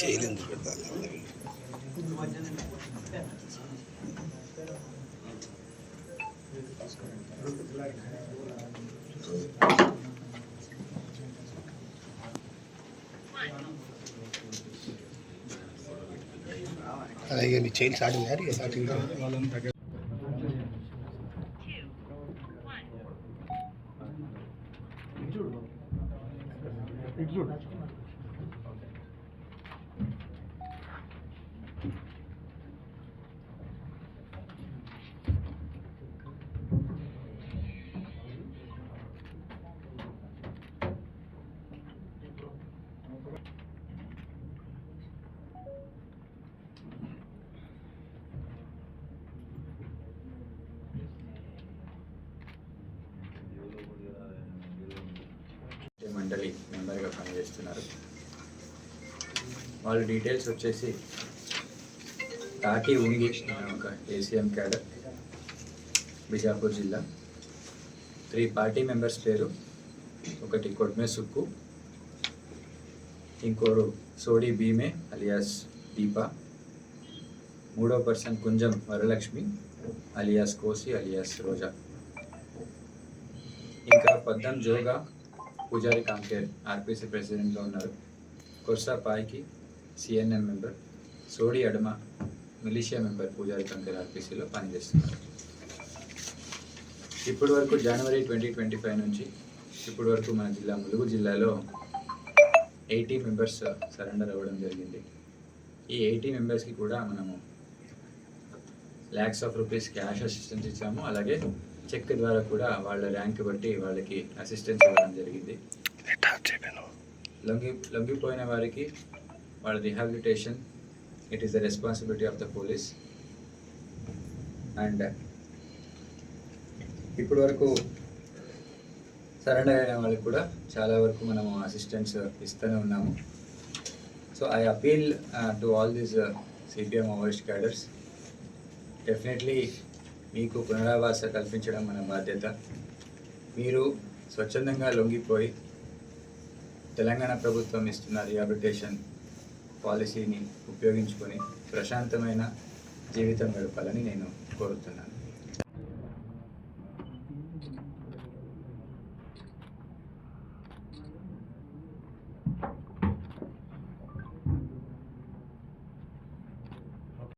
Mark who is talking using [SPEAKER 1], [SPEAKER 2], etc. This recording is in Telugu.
[SPEAKER 1] చేయలేదు అలాగే నీ చైల్డ్ స్టార్టింగ్ యారు చూడు.
[SPEAKER 2] మండలి మెంబర్గా పనిచేస్తున్నారు. వాళ్ళ డీటెయిల్స్ వచ్చేసి తాటి ఉంగి ఒక ఏసీఎం క్యాడర్ బిజాపూర్ జిల్లా. త్రీ పార్టీ మెంబర్స్ పేరు ఒకటి కొడ్మే సుక్కు ఇంకోరు సోడి భీమే అలియాస్ దీప మూడో person Kunjam Varalakshmi alias Kosi alias Roja. ఇంకా పద్దం జోగా పూజారి కాంకేర్ ఆర్పీసీ ప్రెసిడెంట్గా ఉన్నారు. Korsa Payki CNM member Sodi Adama militia member Pujari Kanker ఆర్పీసీలో పనిచేస్తున్నారు. ఇప్పటి వరకు జనవరి ట్వంటీ ట్వంటీ ఫైవ్ నుంచి ఇప్పటి వరకు మన జిల్లా ములుగు జిల్లాలో ఎయిటీ మెంబర్స్ సరెండర్ అవ్వడం జరిగింది. ఈ ఎయిటీ మెంబర్స్కి కూడా మనము lakhs of rupees cash assistance ఇచ్చాము. అలాగే చెక్ ద్వారా కూడా వాళ్ళ ర్యాంక్ బట్టి వాళ్ళకి అసిస్టెన్స్ ఇవ్వడం జరిగింది. లొంగి లొంగిపోయిన వారికి వాళ్ళ rehabilitation it is the responsibility of the police and ఇప్పటి వరకు సరెండర్ అయిన వాళ్ళకి కూడా చాలా వరకు మనము అసిస్టెన్స్ ఇస్తూనే ఉన్నాము. So I appeal to all these CPM Maoist cadres definitely మీకు పునరావాస కల్పించడం మన బాధ్యత. మీరు స్వచ్ఛందంగా లొంగిపోయి తెలంగాణ ప్రభుత్వం ఇస్తున్న రిహాబిలిటేషన్ పాలసీని ఉపయోగించుకొని ప్రశాంతమైన జీవితం గడపాలని నేను కోరుతున్నాను.